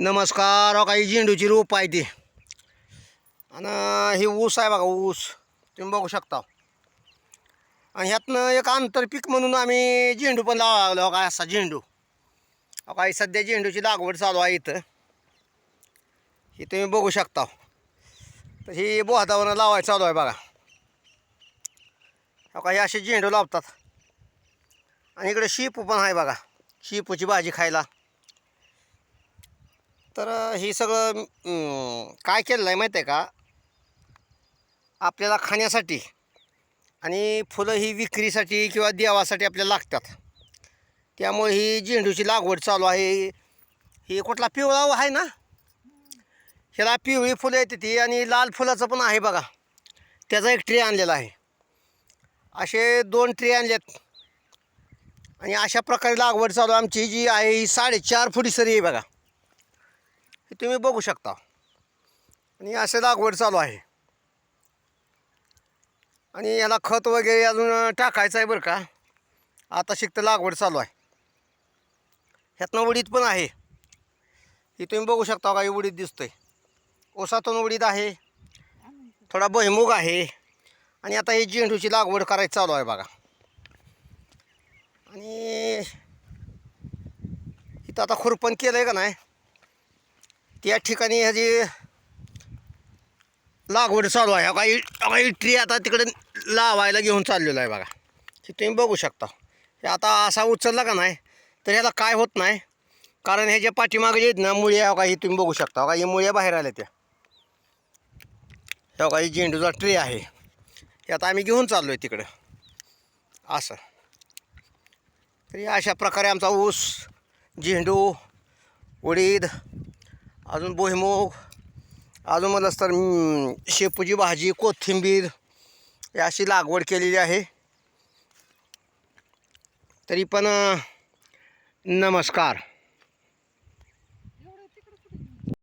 नमस्कार हो काही झेंडूची रोप आहे ते. आणि हे ऊस आहे बघा ऊस. तुम्ही बघू शकता. आणि ह्यातनं एक आंतरपीक म्हणून आम्ही झेंडू पण लावा लागलो काय असा झेंडू. अहो काही सध्या झेंडूची लागवड चालू आहे इथं. ही तुम्ही बघू शकता. तर हे बोहादावरनं लावायचं चालू आहे बघा. अहो काही असे झेंडू लावतात. आणि इकडे शेपू पण आहे बघा. शेपूची भाजी खायला. तर हे सगळं अं, काय केलेलं आहे माहीत आहे का? आपल्याला खाण्यासाठी आणि फुलं ही विक्रीसाठी किंवा देवासाठी आपल्याला लागतात. त्यामुळे ही झेंडूची लागवड चालू आहे. हे कुठला पिवळा आहे ना? ह्याला पिवळी फुलं येते ती आणि लाल फुलाचं पण आहे बघा. त्याचा एक ट्रे आणलेला आहे. असे दोन ट्रे आणलेत. आणि अशा प्रकारे लागवड चालू आहे. आमची जी आहे ही साडेचार फुटी सरी आहे बघा. हे तुम्ही बघू शकता. आणि असे लागवड चालू आहे. आणि याला खत वगैरे अजून टाकायचं आहे बरं का. आता शिकतं लागवड चालू आहे. ह्यातनं उडीद पण आहे. ही तुम्ही बघू शकता का ही उडीद दिसतंय. ओसातून उडीद आहे. थोडा बहिमुग आहे. आणि आता ही झेंडूची लागवड करायची चालू आहे बघा. आणि इथं आता खुरपण केलं आहे का नाही? त्या ठिकाणी ह्याची लागवड चालू आहे काही काही ट्री आता तिकडे लावायला घेऊन चाललेलो आहे बघा. हे तुम्ही बघू शकता. हे आता असा उचलला का नाही तर ह्याला काय होत नाही कारण ह्याच्या पाठीमागे जे आहेत ना मुळ्या काही तुम्ही बघू शकता. का ही मुळ्या बाहेर आल्या त्या. ह्या काही झेंडूचा ट्री आहे. हे आता आम्ही घेऊन चाललो आहे तिकडं. असं. तरी अशा प्रकारे आमचा ऊस झेंडू उडीद अजून भुईमूग अजून म्हणलंच तर शेपूची भाजी कोथिंबीर अशी लागवड केलेली आहे. तरी पण नमस्कार.